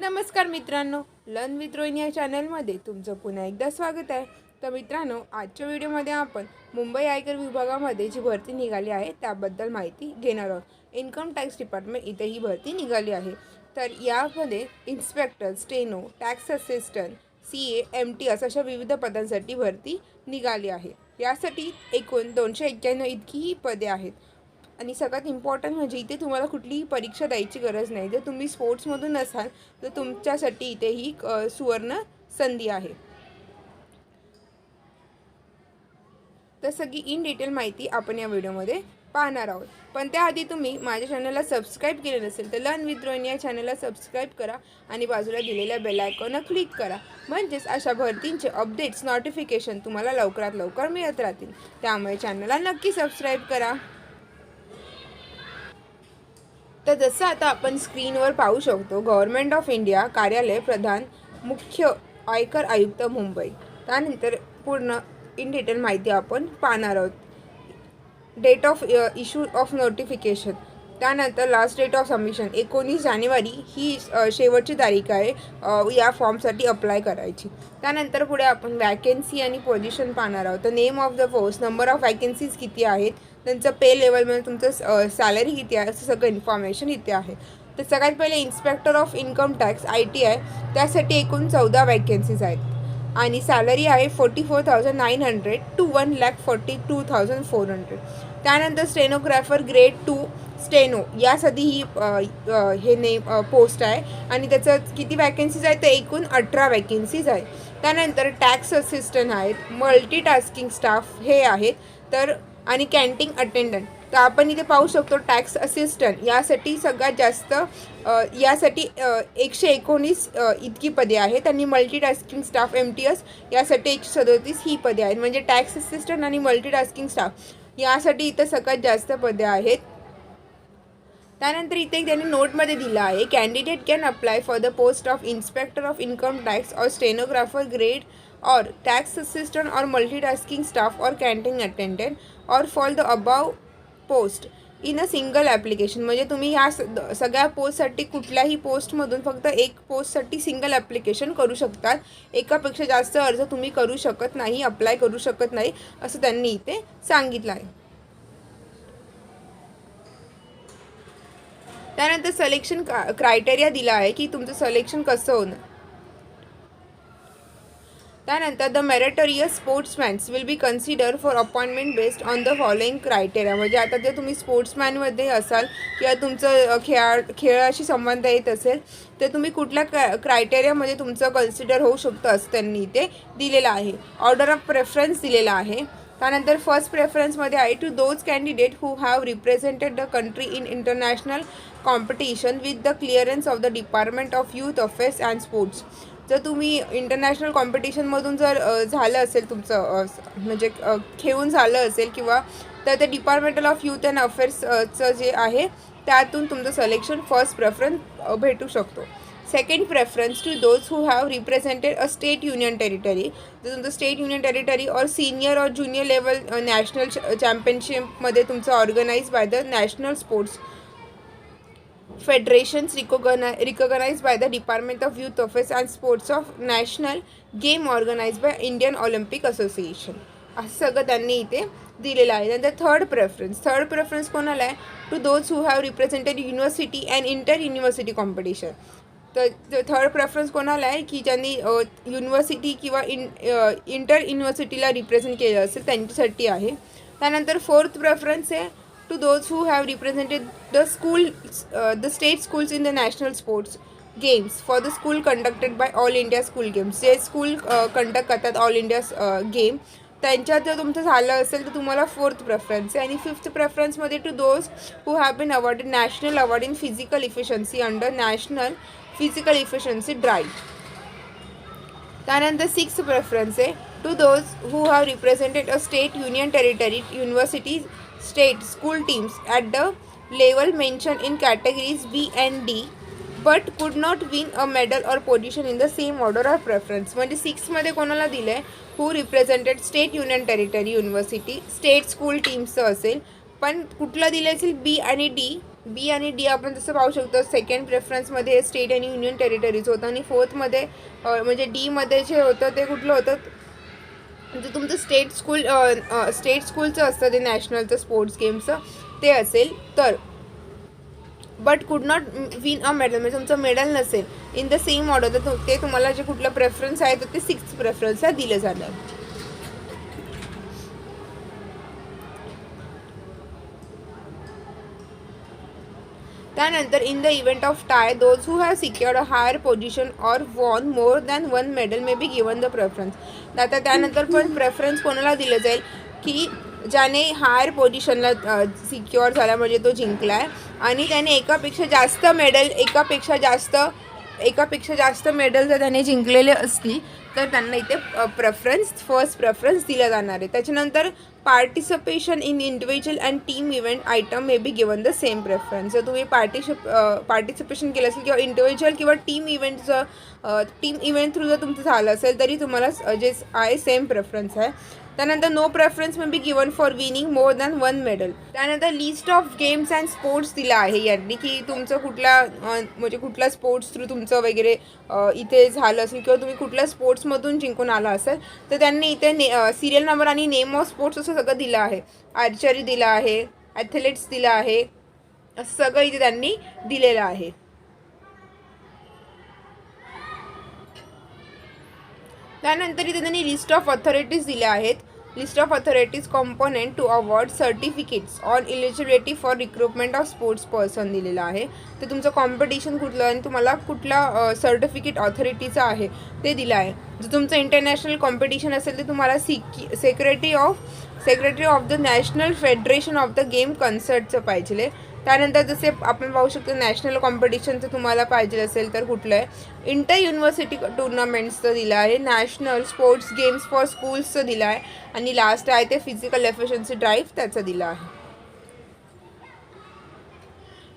नमस्कार मित्रांनो लन विथ रोहिणी या चॅनलमध्ये तुमचं पुन्हा एकदा स्वागत आहे. तर मित्रांनो आजच्या व्हिडिओमध्ये आपण मुंबई आयकर विभागामध्ये जी भरती निघाली आहे त्याबद्दल माहिती घेणार आहोत. इन्कम टॅक्स डिपार्टमेंट इथे ही भरती निघाली आहे. तर यामध्ये inspector steno tax assistant C A M T असं अशा विविध पदांसाठी भरती निघाली आहे. यासाठी एकूण दोनशे एक्क्याण्णव इतकी ही पदे आहेत. आणि सगळ्यात इम्पॉर्टंट म्हणजे इथे तुम्हाला कुठलीही परीक्षा द्यायची गरज नाही. जर तुम्ही स्पोर्ट्समधून असाल तर तुमच्यासाठी इथे ही सुवर्ण संधी आहे. तर सगळी इन डिटेल माहिती आपण या व्हिडिओमध्ये पाहणार आहोत. पण त्याआधी तुम्ही माझ्या चॅनलला सबस्क्राईब केले नसेल तर लर्न विथ रोहिणी या चॅनलला सबस्क्राईब करा आणि बाजूला दिलेल्या बेल आयकॉनला क्लिक करा. म्हणजेच अशा भरतींचे अपडेट्स नोटिफिकेशन तुम्हाला लवकरात लवकर मिळत राहतील. त्यामुळे चॅनलला नक्की सबस्क्राईब करा. तर जसं आता आपण स्क्रीनवर पाहू शकतो गव्हर्नमेंट ऑफ इंडिया कार्यालय प्रधान मुख्य आयकर आयुक्त मुंबई. त्यानंतर पूर्ण इन डिटेल माहिती आपण पाहणार आहोत. Date of issue of notification त्यानंतर लास्ट डेट ऑफ सबमिशन एकोणीस जानेवारी ही uh, शेवटची तारीख आहे uh, या फॉर्मसाठी अप्लाय करायची. त्यानंतर पुढे आपण वॅकेन्सी आणि पोझिशन पाहणार आहोत. तर name of the post number of vacancies किती आहेत त्यांचं पे लेवलमध्ये म्हणजे तुमचं सॅलरी किती आहे असं सगळं इन्फॉर्मेशन इथे आहे. तर सगळ्यात पहिले inspector of income tax I T I त्यासाठी एकूण चौदा वॅकेन्सीज आहेत. आणि सॅलरी आहे forty four thousand nine hundred to one lakh forty two thousand four hundred त्यानंतर स्टेनोग्राफर ग्रेड टू स्टेनो यासाठी ही हे नेम पोस्ट आहे. आणि त्याचं किती वॅकेन्सीज आहेत तर एकूण अठरा वॅकेन्सीज आहेत. त्यानंतर टॅक्स असिस्टंट आहेत मल्टीटास्किंग स्टाफ हे आहेत. तर आणि कॅन्टीन अटेंडंट. तर आपण इथे पाहू शकतो टॅक्स असिस्टंट. यासाठी सगळ्यात जास्त यासाठी एकशे एकोणीस इतकी पदे आहेत आणि multitasking staff M T S यासाठी एकशे सदोतीस ही पदे आहेत. म्हणजे टॅक्स असिस्टंट आणि मल्टीटास्किंग स्टाफ यासाठी इथं सगळ्यात जास्त पदे आहेत. त्यानंतर इथे त्यांनी नोटमध्ये दिलं आहे candidate can apply for the post of inspector of income tax or stenographer grade or tax assistant or multitasking staff or canteen attendant or for the above post in a single application म्हणजे तुम्ही ह्या स- the- सगळ्या पोस्टसाठी कुठल्याही पोस्टमधून फक्त एक पोस्टसाठी single application करू शकतात. एकापेक्षा जास्त अर्ज तुम्ही करू शकत नाही अप्लाय करू शकत नाही असं त्यांनी इथे सांगितलं आहे. त्यानंतर सिलेक्शन क्रायटेरिया दिला आहे की तुमचं सलेक्शन कसं होणार. त्यानंतर the meritorious sportsmans will be consider for appointment based on the following criteria म्हणजे आता जर तुम्ही स्पोर्ट्समॅनमध्ये असाल किंवा तुमचं खेळा खेळाशी संबंध येत असेल तर तुम्ही कुठल्या क्रा क्रायटेरियामध्ये तुमचं कन्सिडर होऊ शकतं असं त्यांनी इथे दिलेलं आहे. ऑर्डर ऑफ प्रेफरन्स दिलेला आहे. त्यानंतर फर्स्ट प्रेफरन्समध्ये आहे to those candidate who have represented the country in international competition with the clearance of the department of youth affairs and sports जर तुम्ही इंटरनॅशनल कॉम्पिटिशनमधून जर झालं असेल तुमचं म्हणजे खेळून झालं असेल किंवा तर ते डिपार्टमेंटल ऑफ यूथ अँड अफेअर्सचं जे आहे त्यातून तुमचं सिलेक्शन फर्स्ट प्रेफरन्स भेटू शकतो. Second preference to those who have represented a state union territory जर तुमचं state union territory or senior or junior level national चॅम्पियनशिपमध्ये तुमचं organise by the national sports federations रिकोगना recognized by the department of Youth office and sports of national game organized by Indian Olympic Association असं सगळं त्यांनी इथे दिलेलं आहे. नंतर third preference third preference कोणाला आहे? To those who have represented university and inter university competition तर थर्ड प्रेफरन्स कोणाला आहे? की ज्यांनी युनिव्हर्सिटी किंवा इन इंटर युनिव्हर्सिटीला रिप्रेझेंट केलं असेल त्यांच्यासाठी आहे. त्यानंतर फोर्थ प्रेफरन्स आहे to those who have represented the school the state schools in the national sports games for the school conducted by all India school games जे स्कूल कंडक्ट करतात all India game त्यांच्यात जर तुमचं झालं असेल तर तुम्हाला फोर्थ प्रेफरन्स आहे. आणि fifth प्रेफरन्समध्ये to those who have been awarded national award in physical efficiency under national physical efficiency drive त्यानंतर सिक्स प्रेफरन्स आहे. To those who have represented a state union territory university state school teams at the level mention in categories B and D but could not win a medal or position in the same order or preference म्हणजे सिक्समध्ये कोणाला दिलं आहे who represented state union territory university state school टीम्सचं असेल. पण कुठलं दिलं असेल? बी आणि डी बी आणि डी आपण जसं पाहू शकतो. सेकंड प्रेफरन्समध्ये स्टेट आणि युनियन टेरिटरीज होतं आणि फोर्थमध्ये म्हणजे डीमध्ये जे होतं ते कुठलं होतं? म्हणजे तुमचं स्टेट स्कूल स्टेट स्कूलचं असतं ते नॅशनलचं स्पोर्ट्स गेमचं ते असेल. तर but could not win a medal म्हणजे तुमचं मेडल नसेल. इन द सेम ऑर्डर तर ते तुम्हाला जे कुठलं प्रेफरन्स आहे तर ते सिक्स प्रेफरन्सला दिलं जाणार. त्यानंतर in the event of tie those who have secured a higher position or won more than one medal may be given the preference आता त्यानंतर पण प्रेफरन्स कोणाला दिलं जाईल? की ज्याने हायर पोझिशनला सिक्युअर झाला म्हणजे तो जिंकला आहे आणि त्याने एकापेक्षा जास्त मेडल एकापेक्षा जास्त एकापेक्षा जास्त मेडल जर त्याने जिंकलेले असतील तर त्यांना इथे प्रेफरन्स फर्स्ट प्रेफरन्स दिला जाणार आहे. त्याच्यानंतर participation in individual and team event item may be given the same preference जर तुम्ही पार्टिसिप पार्टिसिपेशन केलं असेल किंवा इंडिव्हिज्युअल किंवा टीम इव्हेंटचं टीम इव्हेंट थ्रू जर तुमचं झालं असेल तरी तुम्हाला जे आहे सेम प्रेफरन्स आहे. त्यानंतर no preference may be given for winning more than one medal त्यानंतर list of games and sports दिला आहे यांनी की तुमचं कुठला म्हणजे कुठला स्पोर्ट्स थ्रू तुमचं वगैरे इथे झालं असेल किंवा तुम्ही कुठल्या स्पोर्ट्समधून जिंकून आला असेल तर त्यांनी इथे ने सिरियल नंबर आणि नेम ऑफ स्पोर्ट्स असं सगळं दिलं आहे. आर्चरी दिलं आहे ॲथलेट्स दिलं आहे असं सगळं इथे त्यांनी दिलेलं आहे. त्यानंतर इथे त्यांनी लिस्ट ऑफ ऑथॉरिटीज दिल्या आहेत. List of authorities component to award certificates on eligibility for recruitment of sports person दिलेलं आहे. तर तुमचं कॉम्पिटिशन कुठलं आणि तुम्हाला कुठला सर्टिफिकेट ऑथॉरिटीचं आहे ते दिलं आहे. जर तुमचं इंटरनॅशनल कॉम्पिटिशन असेल तर तुम्हाला सिकी secretary of secretary of the national federation of the game कन्सर्टचं पाहिजे. त्यानंतर जसे आपण पाहू शकतो नॅशनल कॉम्पिटिशनचं तुम्हाला पाहिजे असेल तर कुठलं आहे इंटर युनिव्हर्सिटी टुर्नामेंट्सचं दिलं आहे. नॅशनल स्पोर्ट्स गेम्स फॉर स्कूल्सचं दिलं आहे. आणि लास्ट आहे ते फिजिकल एफिशियन्सी ड्राईव्ह त्याचं दिलं आहे.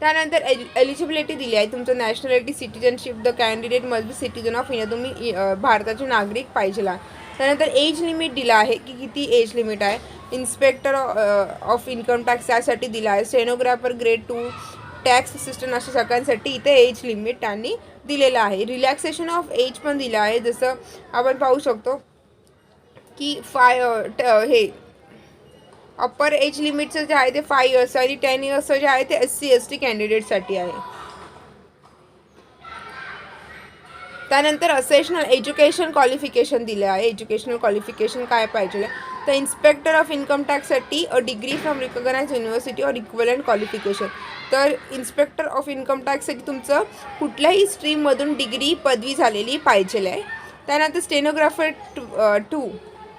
त्यानंतर एल एलिजिबिलिटी दिली आहे. तुमचं nationality citizenship the candidate must be citizen of India तुम्ही भारताचे नागरिक पाहिजेला. त्यानंतर एज लिमिट दिलं आहे की किती एज लिमिट आहे. इन्स्पेक्टर ऑफ इन्कम टॅक्स यासाठी दिला आहे. Stenographer grade two tax assistant अशा सगळ्यांसाठी इथे एज लिमिट त्यांनी दिलेलं आहे. रिलॅक्सेशन ऑफ एज पण दिलं आहे. जसं आपण पाहू शकतो की फाय ट- uh, हे अप्पर एज लिमिटचं जे आहे ते फाय इयर्स आणि टेन इयर्सचं जे आहे ते एस सी एस टी कॅन्डिडेटसाठी आहे. त्यानंतर असेशनल एज्युकेशन क्वालिफिकेशन दिलं आहे. एज्युकेशनल क्वालिफिकेशन काय पाहिजे? तर inspector of income टॅक्ससाठी a degree from recognise university or equivalent qualification तर इन्स्पेक्टर ऑफ इन्कम टॅक्ससाठी तुमचं कुठल्याही स्ट्रीममधून डिग्री पदवी झालेली पाहिजे आहे. त्यानंतर स्टेनोग्राफर टू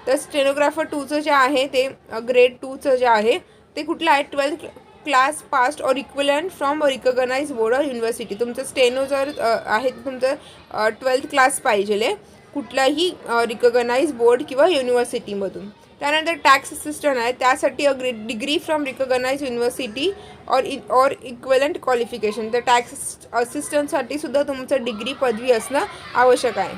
तर स्टेनोग्राफर टूचं जे आहे ते ग्रेड टूचं जे आहे ते कुठलं आहे? Twelfth class passed or equivalent from recognise board or university तुमचं स्टेनो जर आहे तुमचं ट्वेल्थ क्लास पाहिजे कुठलाही रिकॉग्नाइज बोर्ड किंवा युनिव्हर्सिटीमधून त्यानंतर टॅक्स असिस्टंट आहे. त्यासाठी a grey degree from recognise university or e or equivalent qualification तर टॅक्स असिस्टंटसाठी सुद्धा तुमचं डिग्री पदवी असणं आवश्यक आहे.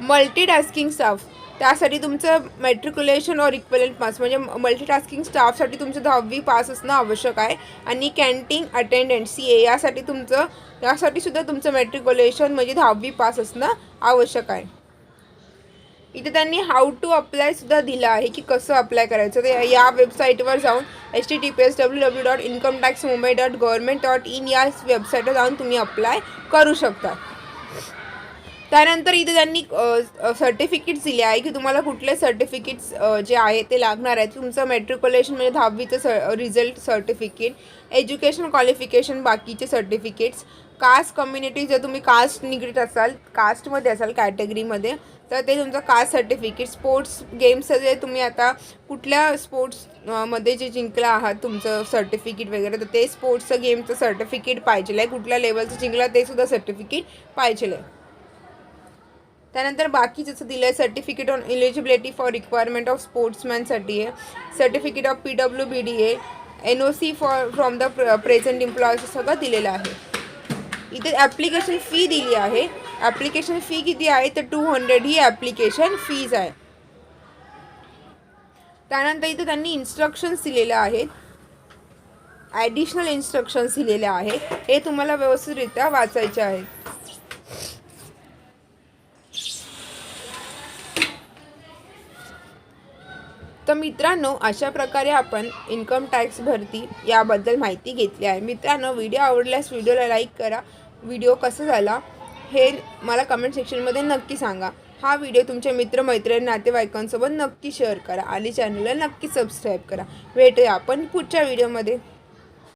मल्टीटास्किंग स्टाफ त्यासाठी तुमचं मॅट्रिक्युलेशन और इक्वलंट पास म्हणजे मल्टीटास्किंग स्टाफसाठी तुमचं दहावी पास असणं आवश्यक आहे. आणि कॅन्टीन अटेंडंट सी ए यासाठी तुमचं यासाठी सुद्धा तुमचं मॅट्रिक्युलेशन म्हणजे दहावी पास असणं आवश्यक आहे. इथे त्यांनी हाऊ टू अप्लायसुद्धा दिलं आहे की कसं अप्लाय करायचं. ते या वेबसाईटवर जाऊन H T T P S W W dot income tax Mumbai dot government dot in या वेबसाईटवर जाऊन तुम्ही अप्लाय करू शकता. त्यानंतर इथे त्यांनी सर्टिफिकेट्स दिले आहे की तुम्हाला कुठले सर्टिफिकेट्स जे आहे ते लागणार आहेत. तुमचं मेट्रिक्युलेशन म्हणजे दहावीचं स रिझल्ट सर्टिफिकेट एज्युकेशन क्वालिफिकेशन बाकीचे सर्टिफिकेट्स कास्ट कम्युनिटी जर तुम्ही कास्ट निगडीत असाल कास्टमध्ये असाल कॅटेगरीमध्ये तर ते तुमचं कास्ट सर्टिफिकेट स्पोर्ट्स गेम्सचं जे तुम्ही आता कुठल्या स्पोर्ट्समध्ये जे जिंकला आहात तुमचं सर्टिफिकेट वगैरे तर ते स्पोर्ट्सचं गेमचं सर्टिफिकेट पाहिजे आहे. कुठल्या लेवलचं जिंकला ते सुद्धा सर्टिफिकेट पाहिजे आहे. त्यानंतर बाकी जसं दिलं आहे certificate on eligibility for requirement of स्पोर्ट्समॅनसाठी आहे. Certificate of P W B D A N O C for from the present employ सगळं दिलेलं आहे. इथे ॲप्लिकेशन फी दिली आहे. ॲप्लिकेशन फी किती आहे? तर टू हंड्रेड ही ॲप्लिकेशन फीज आहे. त्यानंतर इथे त्यांनी इन्स्ट्रक्शन्स दिलेले आहेत. ॲडिशनल इन्स्ट्रक्शन्स दिलेले आहेत. हे तुम्हाला व्यवस्थितरित्या वाचायचे आहेत. तर मित्रांनो अशा प्रकारे आपण इन्कम टॅक्स भरती याबद्दल माहिती घेतली आहे. मित्रांनो व्हिडिओ आवडल्यास व्हिडिओला लाईक करा. व्हिडिओ कसा झाला हे मला कमेंट सेक्शनमध्ये नक्की सांगा. हा व्हिडिओ तुमच्या मित्रमैत्रिणी नातेवाईकांसोबत नक्की शेअर करा आणि चॅनलला नक्की सबस्क्राईब करा. भेटूया आपण पुढच्या व्हिडिओमध्ये